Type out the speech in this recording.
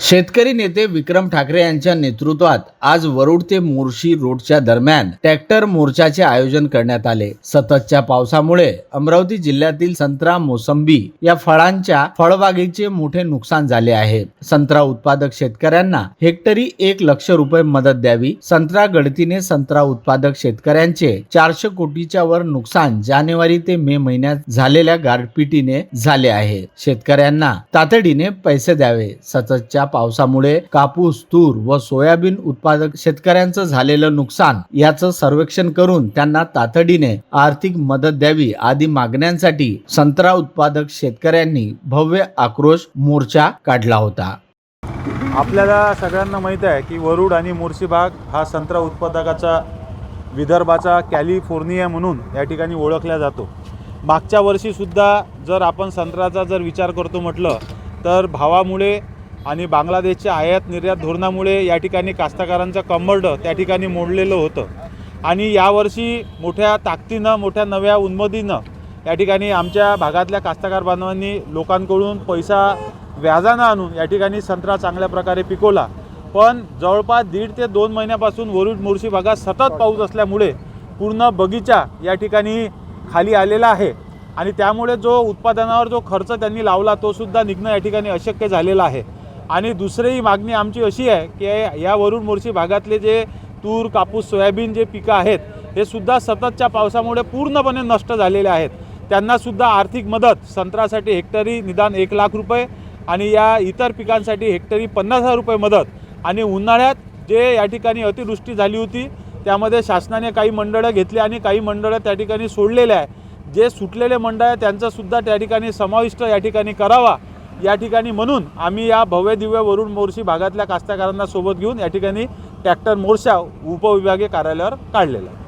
शेतकरी नेते विक्रम ठाकरे यांच्या नेतृत्वात आज वरुड ते मोर्शी रोडच्या दरम्यान ट्रॅक्टर मोर्चाचे आयोजन करण्यात आले. सततच्या पावसामुळे अमरावती जिल्ह्यातील संत्रा मोसंबी या फळांच्या फळबागेचे मोठे नुकसान झाले आहे. संत्रा उत्पादक शेतकऱ्यांना हेक्टरी एक लक्ष रुपये मदत द्यावी. संत्रा गळतीने संत्रा उत्पादक शेतकऱ्यांचे चारशे कोटीच्या वर नुकसान जानेवारी ते मे महिन्यात झालेल्या गारपिटीने झाले आहे. शेतकऱ्यांना तातडीने पैसे द्यावे. सततच्या पावसामुळे कापूस तूर व सोयाबीन उत्पादक शेतकऱ्यांचं झालेलं नुकसान याचं सर्वेक्षण करून त्यांना तातडीने आर्थिक मदत द्यावी आदी मागण्यांसाठी संत्रा उत्पादक शेतकऱ्यांनी भव्य आक्रोश मोर्चा काढला होता. आपल्याला सगळ्यांना माहीत आहे की वरुड आणि मोर्शी भाग हा संत्रा उत्पादकाचा विदर्भाचा कॅलिफोर्निया म्हणून या ठिकाणी ओळखला जातो. मागच्या वर्षीसुद्धा जर आपण संत्र्याचा जर विचार करतो म्हटलं तर भावामुळे आणि बांगलादेशच्या आयात निर्यात धोरणामुळे या ठिकाणी कास्तकारांचं कंबरडं त्या ठिकाणी मोडलेलं होतं. आणि यावर्षी मोठ्या ताकदीनं मोठ्या नव्या उन्मदीनं या ठिकाणी आमच्या भागातल्या कास्तकार बांधवांनी लोकांकडून पैसा व्याजानं आणून या ठिकाणी संत्रा चांगल्या प्रकारे पिकवला. पण जवळपास दीड ते दोन महिन्यापासून वरुड मोर्शी भागात सतत पाऊस असल्यामुळे पूर्ण बगीचा या ठिकाणी खाली आलेला आहे. आणि त्यामुळे जो उत्पादनावर जो खर्च त्यांनी लावला तो सुद्धा निघणं या ठिकाणी अशक्य झालेलं आहे. आणि दुसरीही मागणी आमची अशी आहे की या वरुण मोर्शी भागातले जे तूर कापूस सोयाबीन जे पिकं आहेत हे सुद्धा सततच्या पावसामुळे पूर्णपणे नष्ट झालेले आहेत. त्यांनासुद्धा आर्थिक मदत संत्र्यासाठी हेक्टरी निदान एक लाख रुपये आणि या इतर पिकांसाठी हेक्टरी पन्नास हजार रुपये मदत. आणि उन्हाळ्यात जे या ठिकाणी अतिवृष्टी झाली होती त्यामध्ये शासनाने काही मंडळं घेतली आणि काही मंडळं त्या ठिकाणी सोडलेले आहे जे सुटलेले मंडळ आहे त्यांचासुद्धा त्या ठिकाणी समाविष्ट या ठिकाणी करावा या ठिकाणी म्हणून आम्ही या भव्य दिव्य वरुण मोर्शी भागातल्या कास्तकारांना सोबत घेऊन या ठिकाणी ट्रॅक्टर मोर्चा उपविभागीय कार्यालयावर काढलेला आहे.